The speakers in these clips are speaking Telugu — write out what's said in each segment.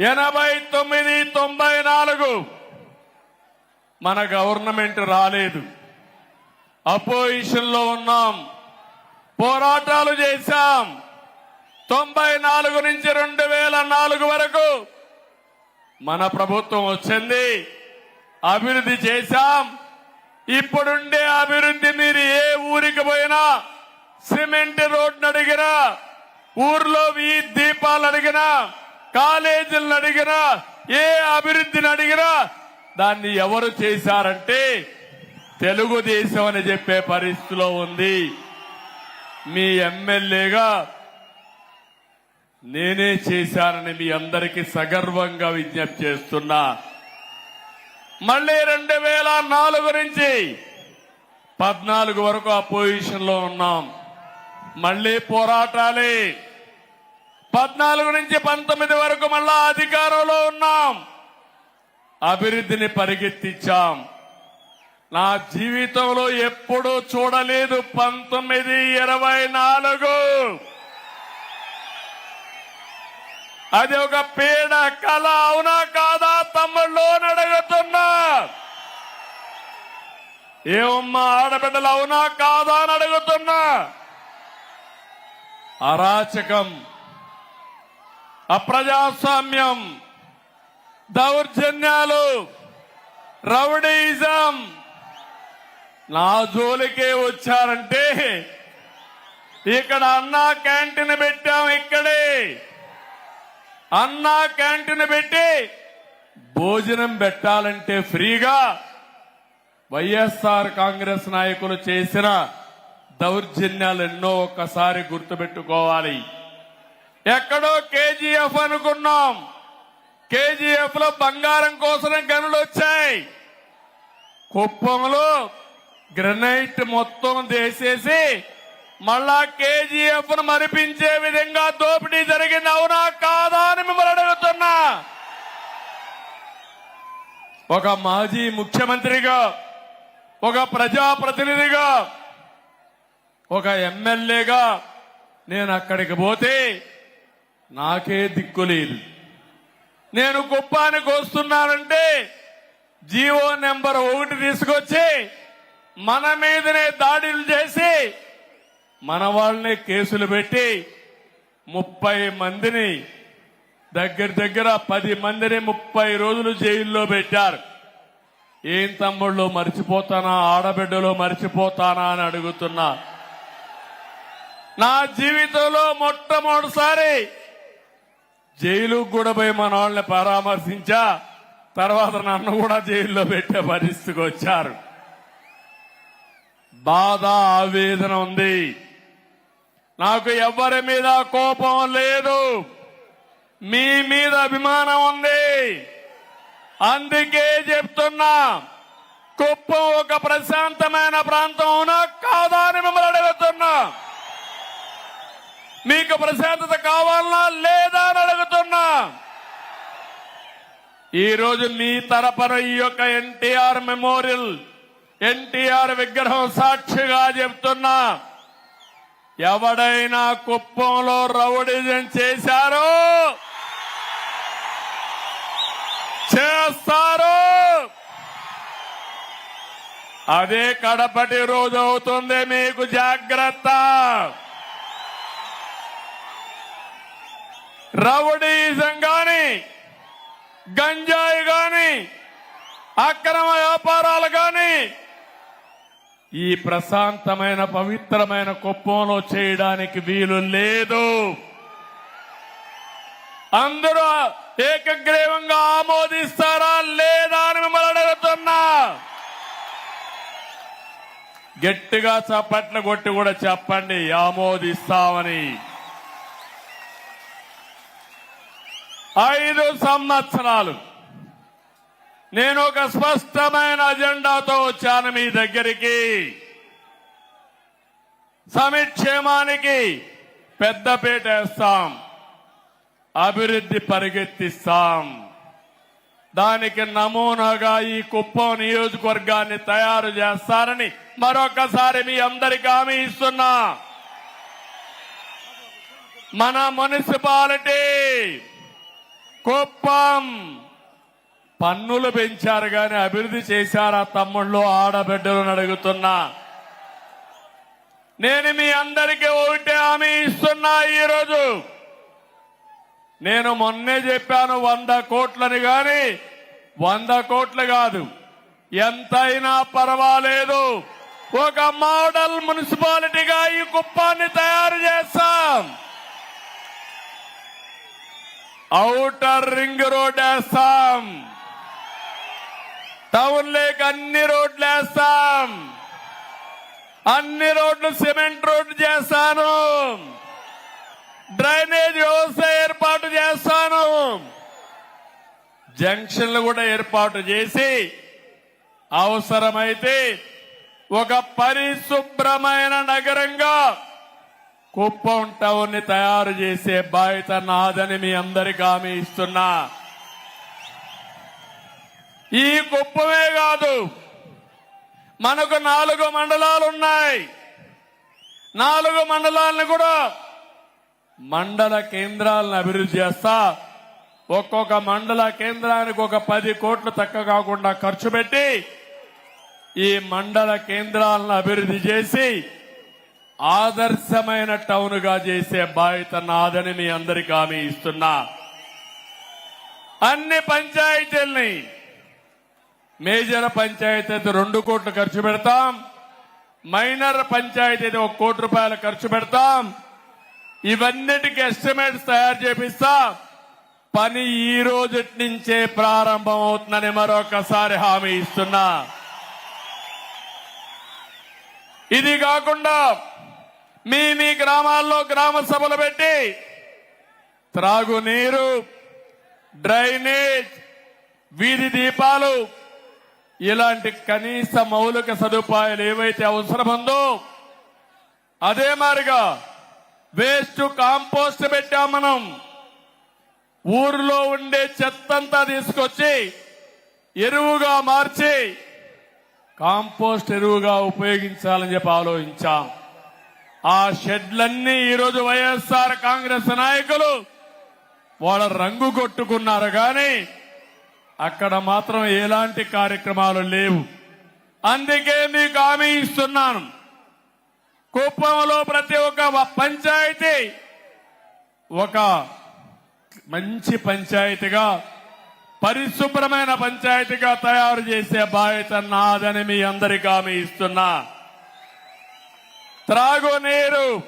ఎనభై తొమ్మిది తొంభై నాలుగు. మన గవర్నమెంట్ రాలేదు. అపోజిషన్లో ఉన్నాం. పోరాటాలు చేశాం. తొంభై నాలుగు నుంచి రెండు వేల నాలుగు వరకు మన ప్రభుత్వం వచ్చింది. అభివృద్ధి చేశాం. ఇప్పుడుండే అభివృద్ధి మీరు ఏ ఊరికి పోయినా సిమెంట్ రోడ్డు అడిగినా ఊర్లో ఈ దీపాలు అడిగినా కాలేజీలను అడిగినా ఏ అభివృద్ధిని అడిగినా దాన్ని ఎవరు చేశారంటే తెలుగుదేశం అని చెప్పే పరిస్థితిలో ఉంది. మీ ఎమ్మెల్యేగా నేనే చేశానని మీ అందరికీ సగర్వంగా విజ్ఞప్తి చేస్తున్నా. మళ్ళీ రెండు వేల నాలుగు నుంచి పద్నాలుగు వరకు అపోజిషన్లో ఉన్నాం. మళ్ళీ పోరాటాలే. పద్నాలుగు నుంచి పంతొమ్మిది వరకు మళ్ళా అధికారంలో ఉన్నాం. అభివృద్ధిని పరిగెత్తించాం నా జీవితంలో ఎప్పుడూ చూడలేదు పంతొమ్మిది ఇరవై నాలుగు. అది ఒక పీడ కళ అవునా కాదా తమ్ముళ్ళు అడుగుతున్నా. ఏమమ్మా ఆడబిడ్డలు అవునా కాదా అని అడుగుతున్నా. అరాచకం అప్రజాస్వామ్యం దౌర్జన్యాలు రౌడీజం. నా జోలికే వచ్చారంటే ఇక్కడ అన్నా క్యాంటీన్ పెట్టాం ఇక్కడే. అన్నా క్యాంటీన్ పెట్టి భోజనం పెట్టాలంటే ఫ్రీగా వైఎస్ఆర్ కాంగ్రెస్ నాయకులు చేసిన దౌర్జన్యాలు ఎన్నో ఒక్కసారి గుర్తుపెట్టుకోవాలి. ఎక్కడో కేజీఎఫ్ అనుకున్నాం. కేజీఎఫ్లో బంగారం కోసం గనులు వచ్చాయి. కుప్పంలో గ్రనైట్ మొత్తం దేసేసి మళ్ళా కేజీఎఫ్ను మరిపించే విధంగా దోపిడీ జరిగింది. అవునా కాదా అని మిమ్మల్ని అడుగుతున్నా. ఒక మాజీ ముఖ్యమంత్రిగా ఒక ప్రజాప్రతినిధిగా ఒక ఎమ్మెల్యేగా నేను అక్కడికి పోతే నాకే దిక్కు లేదు. నేను కుప్పానికి వస్తున్నానంటే జీవో నెంబర్ ఒకటి తీసుకొచ్చి మన మీదనే దాడులు చేసి మన వాళ్ళని కేసులు పెట్టి ముప్పై మందిని దగ్గర దగ్గర పది మందిని ముప్పై రోజులు జైల్లో పెట్టారు. ఏం తమ్ముళ్ళు మర్చిపోతానా? ఆడబిడ్డలో మర్చిపోతానా అని అడుగుతున్నా. నా జీవితంలో మొట్టమొదటిసారి జైలు కూడా పోయి మన వాళ్ళని పరామర్శించా తర్వాత నన్ను కూడా జైల్లో పెట్టే పరిస్థితికి వచ్చారు. బాధ ఆవేదన ఉంది. నాకు ఎవరి మీద కోపం లేదు. మీ మీద అభిమానం ఉంది. అందుకే చెప్తున్నా కుప్పం ఒక ప్రశాంతమైన ప్రాంతం అవునా? కాదా అని మిమ్మల్ని అడుగుతున్నా. మీకు ప్రశాంతత కావాలనా లేదా అని అడుగుతున్నా. ఈ రోజు మీ తరపున ఈ యొక్క ఎన్టీఆర్ మెమోరియల్ ఎన్టీఆర్ విగ్రహం సాక్షిగా చెప్తున్నా. ఎవడైనా కుప్పంలో రౌడిజం చేశారో చేస్తారు. అదే కడపటి రోజు అవుతుంది మీకు జాగ్రత్త. రౌడీజం గాని గంజాయి గాని అక్రమ వ్యాపారాలు గాని ఈ ప్రశాంతమైన పవిత్రమైన కుప్పంలో చేయడానికి వీలు లేదు. అందరూ ఏకగ్రీవంగా ఆమోదిస్తారా లేదా అని మిమ్మల్ని అడుగుతున్నా. గట్టిగా చప్పట్లు కొట్టి కూడా చెప్పండి ఆమోదిస్తామని. ఐదు సంవత్సరాలు. నేను ఒక స్పష్టమైన అజెండాతో వచ్చాను మీ దగ్గరికి. సమిక్షేమానికి పెద్దపీట వేస్తాం. అభివృద్ధి పరిగెత్తిస్తాం. దానికి నమూనాగా ఈ కుప్పం నియోజకవర్గాన్ని తయారు చేస్తారని మరొకసారి మీ అందరికీ హామీ ఇస్తున్నా. మన మున్సిపాలిటీ కుప్పం. పన్నులు పెంచారు కానీ అభివృద్ధి చేశారా తమ్ముళ్ళు? ఆడబిడ్డలను అడుగుతున్నా. నేను మీ అందరికీ ఒకటే హామీ ఇస్తున్నా ఈరోజు. నేను మొన్నే చెప్పాను వంద కోట్లని కానీ వంద కోట్లు కాదు. ఎంతైనా పర్వాలేదు. ఒక మోడల్ మున్సిపాలిటీగా ఈ కుప్పాన్ని తయారు చేస్తాం. ఔటర్ రింగ్ రోడ్ వేస్తాం. టౌన్ లేక్ అన్ని రోడ్లు వేస్తాం. అన్ని రోడ్లు సిమెంట్ రోడ్లు చేస్తాను. డ్రైనేజ్ వ్యవస్థ ఏర్పాటు చేస్తాను. జంక్షన్లు కూడా ఏర్పాటు చేసి అవసరమైతే ఒక పరిశుభ్రమైన నగరంగా కుప్పం టౌన్ని తయారు చేసే బాధ్యత నాదని మీ అందరికి హామీ ఇస్తున్నా. ఈ కుప్పమే కాదు మనకు నాలుగు మండలాలు ఉన్నాయి నాలుగు మండలాలను కూడా మండల కేంద్రాలను అభివృద్ధి చేస్తా. ఒక్కొక్క మండల కేంద్రానికి ఒక పది కోట్లు తక్కువ కాకుండా ఖర్చు పెట్టి ఈ మండల కేంద్రాలను అభివృద్ధి చేసి ఆదర్శమైన టౌన్గా చేసే బాధ్యత నాదని మీ అందరికి హామీ ఇస్తున్నా. అన్ని పంచాయతీల్ని మేజర్ పంచాయతీ అయితే రెండు కోట్లు ఖర్చు పెడతాం. మైనర్ పంచాయతీ అయితే ఒక కోటి రూపాయలు ఖర్చు పెడతాం. ఇవన్నిటికి ఎస్టిమేట్స్ తయారు చేపిస్తా. పని ఈ రోజు నుంచే ప్రారంభం అవుతుందని మరొకసారి హామీ ఇస్తున్నా. ఇది కాకుండా మీ మీ గ్రామాల్లో గ్రామ సభలు పెట్టి త్రాగునీరు డ్రైనేజ్ వీధి దీపాలు ఇలాంటి కనీస మౌలిక సదుపాయాలు ఏవైతే అవసరముందో అదే మారిగా వేస్ట్ కాంపోస్ట్ పెట్టాం మనం. ఊరిలో ఉండే చెత్తంతా తీసుకొచ్చి ఎరువుగా మార్చి కాంపోస్ట్ ఎరువుగా ఉపయోగించాలని చెప్పి ఆలోచించాం. ఆ షెడ్లన్నీ ఈరోజు వైఎస్ఆర్ కాంగ్రెస్ నాయకులు వాళ్ళ రంగు కొట్టుకున్నారు కానీ అక్కడ మాత్రం ఎలాంటి కార్యక్రమాలు లేవు. అందుకే మీకు హామీ ఇస్తున్నాను. కుప్పంలో ప్రతి ఒక్క పంచాయతీ ఒక మంచి పంచాయతీగా పరిశుభ్రమైన పంచాయతీగా తయారు చేసే బాధ్యత నాదని మీ అందరికీ హామీ ఇస్తున్నా. త్రాగునీరు.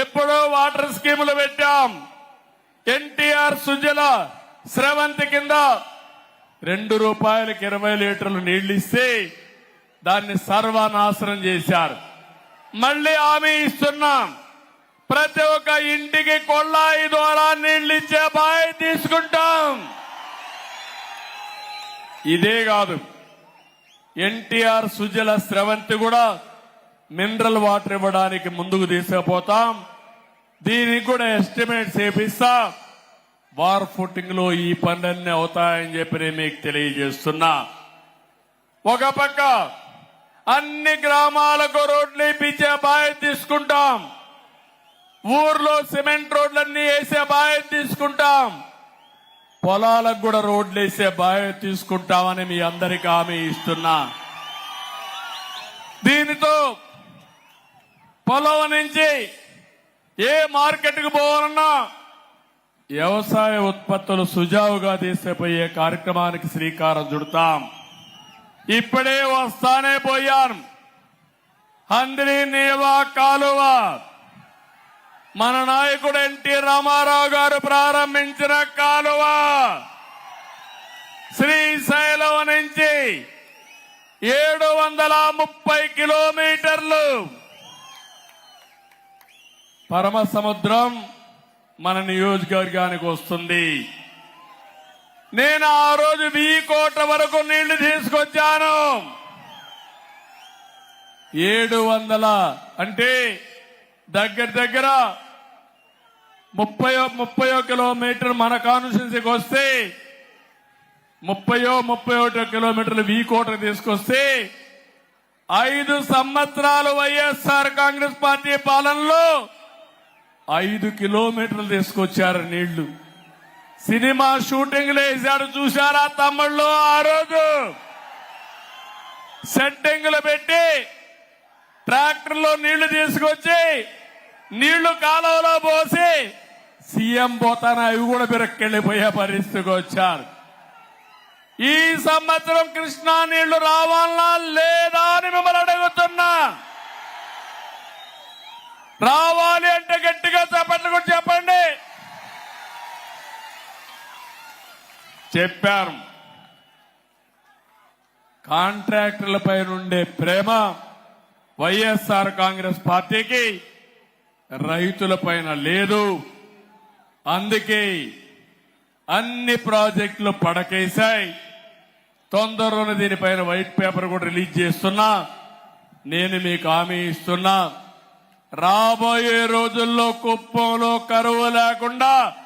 ఎప్పుడో వాటర్ స్కీములు పెట్టాం. ఎన్టీఆర్ సుజల స్రవంతి కింద రెండు రూపాయలకు ఇరవై లీటర్లు నీళ్ళు ఇస్తే దాన్ని సర్వనాశనం చేశారు. మళ్ళీ హామీ ఇస్తున్నాం. ప్రతి ఒక్క ఇంటికి కొళ్ళాయి ద్వారా నీళ్ళు ఇచ్చే బాయ్ తీసుకుంటాం. ఇదే కాదు. ఎన్టీఆర్ సుజల స్రవంతి కూడా మినరల్ వాటర్ ఇవ్వడానికి ముందుకు తీసుకుపోతాం. దీనికి కూడా ఎస్టిమేట్ వేపిస్తా. వార్ ఫుటింగ్లో ఈ పనులన్నీ అవుతాయని చెప్పి నేను మీకు తెలియజేస్తున్నా. ఒక పక్క అన్ని గ్రామాలకు రోడ్లు ఇప్పించే బాధ్యత తీసుకుంటాం. ఊర్లో సిమెంట్ రోడ్లన్నీ వేసే బాధ్యత తీసుకుంటాం. పొలాలకు కూడా రోడ్లు వేసే బాధ్యత తీసుకుంటామని మీ అందరికీ హామీ ఇస్తున్నా. దీనితో పొలం నుంచి ఏ మార్కెట్కి పోవాలన్నా వ్యవసాయ ఉత్పత్తులు సుజావుగా తీసుకుపోయే కార్యక్రమానికి శ్రీకారం చుడతాం. ఇప్పుడే వస్తానే పోయాను హంద్రి నీవా కాలువ. మన నాయకుడు ఎన్టీ రామారావు గారు ప్రారంభించిన కాలువ. శ్రీశైలం నుంచి ఏడు వందల ముప్పై కిలోమీటర్లు పరమ సముద్రం మన నియోజకవర్గానికి వస్తుంది. నేను ఆ రోజు వెయ్యి కోట్ల వరకు నీళ్ళు తీసుకొచ్చాను. ఏడు వందల అంటే దగ్గర దగ్గర ముప్పై ముప్పయో కిలోమీటర్ మన కాన్స్టిట్యున్సీకి వస్తే ముప్పయో ముప్పై ఒకటో కిలోమీటర్లు వీ కోటకు తీసుకొస్తే ఐదు సంవత్సరాలు వైఎస్ఆర్ కాంగ్రెస్ పార్టీ పాలనలో ఐదు కిలోమీటర్లు తీసుకొచ్చారు నీళ్ళు. సినిమా షూటింగ్లు వేశాడు చూశారా తమ్ముళ్ళు? ఆ రోజు సెట్టింగ్లు పెట్టి ట్రాక్టర్లో నీళ్ళు తీసుకొచ్చి నీళ్ళు కాలువలో పోసి సీఎం పోతాన? అవి కూడా బిరక్కెళ్ళిపోయే పరిస్థితికి వచ్చారు. ఈ సంవత్సరం కృష్ణా నీళ్ళు రావాలా లేదా అని మిమ్మల్ని అడుగుతున్నా. రావ అంటే గట్టిగా చెప్పండి కూడా చెప్పండి చెప్పారు. కాంట్రాక్టర్లపై నుండే ప్రేమ వైఎస్ఆర్ కాంగ్రెస్ పార్టీకి రైతులపైన లేదు. అందుకే అన్ని ప్రాజెక్టులు పడకేశాయి. తొందరలోనే దీనిపైన వైట్ పేపర్ కూడా రిలీజ్ చేస్తున్నా. నేను మీకు హామీ ఇస్తున్నా. రాబోయే రోజుల్లో కుప్పంలో కరువు లేకుండా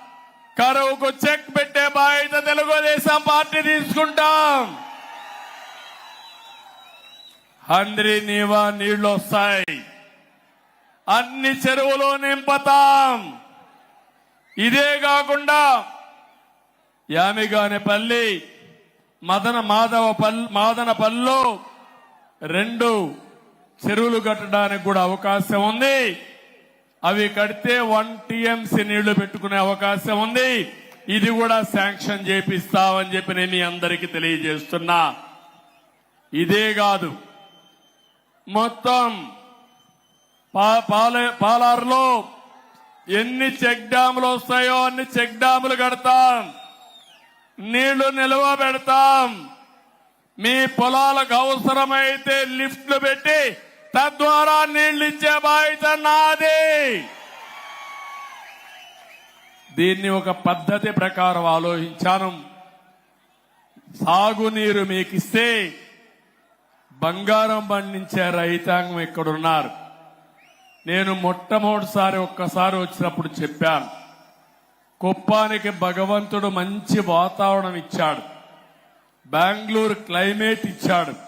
కరువుకు చెక్ పెట్టే బాధ్యత తెలుగుదేశం పార్టీ తీసుకుంటాం. హంద్రి నీవా నీళ్ళు వస్తాయి. అన్ని చెరువులు నింపుతాం. ఇదే కాకుండా యామిగానిపల్లి మదన మాధవ పల్ మాదనపల్లిలో రెండు చెరువులు కట్టడానికి కూడా అవకాశం ఉంది. అవి కడితే వన్ టీఎంసీ నీళ్ళు పెట్టుకునే అవకాశం ఉంది. ఇది కూడా శాంక్షన్ చేపిస్తామని చెప్పి నేను మీ అందరికీ తెలియజేస్తున్నా. ఇదే కాదు. మొత్తం పా- పాల- పాలారులో ఎన్ని చెక్ డ్యాములు వస్తాయో అన్ని చెక్ డ్యాములు కడతాం. నీళ్ళు నిల్వ పెడతాం. మీ పొలాలకు అవసరమైతే లిఫ్ట్లు పెట్టి తద్వారా నీళ్ళు బాధ్యత నాది. దీన్ని ఒక పద్ధతి ప్రకారం ఆలోచించాను. సాగునీరు మీకు ఇస్తే బంగారం పండించే రైతాంగం ఇక్కడున్నారు. నేను మొట్టమొదటిసారి ఒక్కసారి వచ్చినప్పుడు చెప్పాను. కుప్పానికి భగవంతుడు మంచి వాతావరణం ఇచ్చాడు. బెంగళూరు క్లైమేట్ ఇచ్చాడు.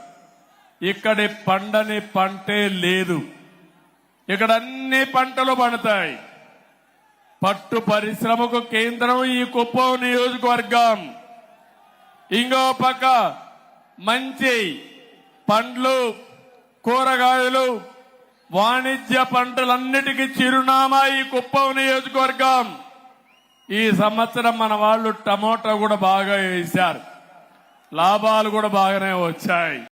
ఇక్కడి పండని పంటే లేదు. ఇక్కడ అన్ని పంటలు పండుతాయి. పట్టు పరిశ్రమకు కేంద్రం ఈ కుప్పం నియోజకవర్గం. ఇంకో పక్క మంచి పండ్లు కూరగాయలు వాణిజ్య పంటలన్నిటికీ చిరునామా ఈ కుప్పం నియోజకవర్గం. ఈ సంవత్సరం మన వాళ్ళు టమోటా కూడా బాగా వేశారు. లాభాలు కూడా బాగానే వచ్చాయి.